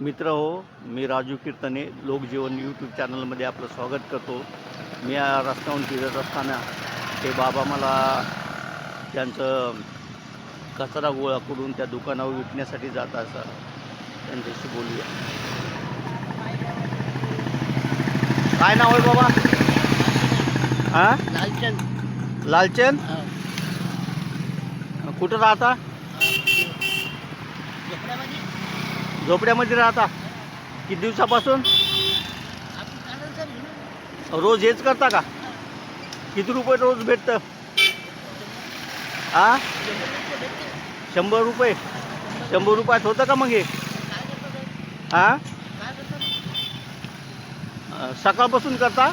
मित्र हो मी राजू कीर्तने लोकजीवन यूट्यूब चॅनलमध्ये आपलं स्वागत करतो. मी या रस्त्यावरून फिरत असताना ते बाबा मला त्यांचं कचरा गोळा करून त्या दुकानावर विकण्यासाठी जात असं त्यांच्याशी बोलूया. काय नाव आहे बाबा? हां? लालचंद. लालचंद. कुठं राहता? झोपड्यामध्ये राहता. किती दिवसापासून? रोज हेच करता का? किती रुपये रोज भेटतं? आ? शंभर रुपये. शंभर रुपयात होतं का मग हे? काय हा सकाळपासून करता?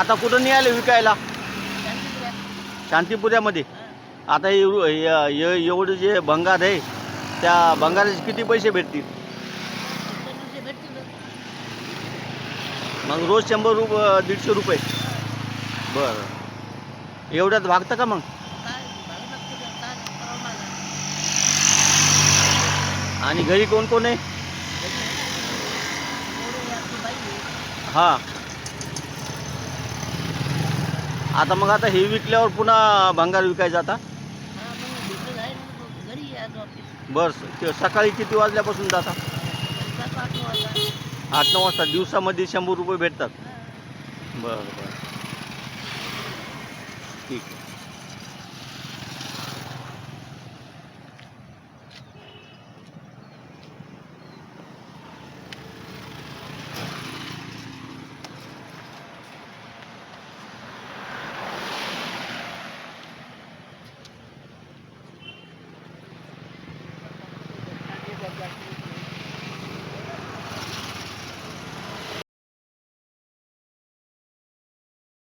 आता कुठं निघाले विकायला. शांतीपुऱ्यामध्ये. आता एव- य- य- एवढं जे भंगार आहे त्या भंगाराचे किती पैसे भेटतील. मग रोज शंभर रुपये दीडशे रुपये बरं एवढ्यात भागतं का मग? आणि घरी कोण कोण आहे. हां आता मग आता हे विकल्यावर पुन्हा भंगार विकायचा आता हा, मग घरी बरं ते सकाळी किती वाजल्यापासून जाता सात आठ वाजता. आठ नऊ वाजता दिवसामध्ये शंभर रुपये भेटतात हा. बरं बरं ठीक आहे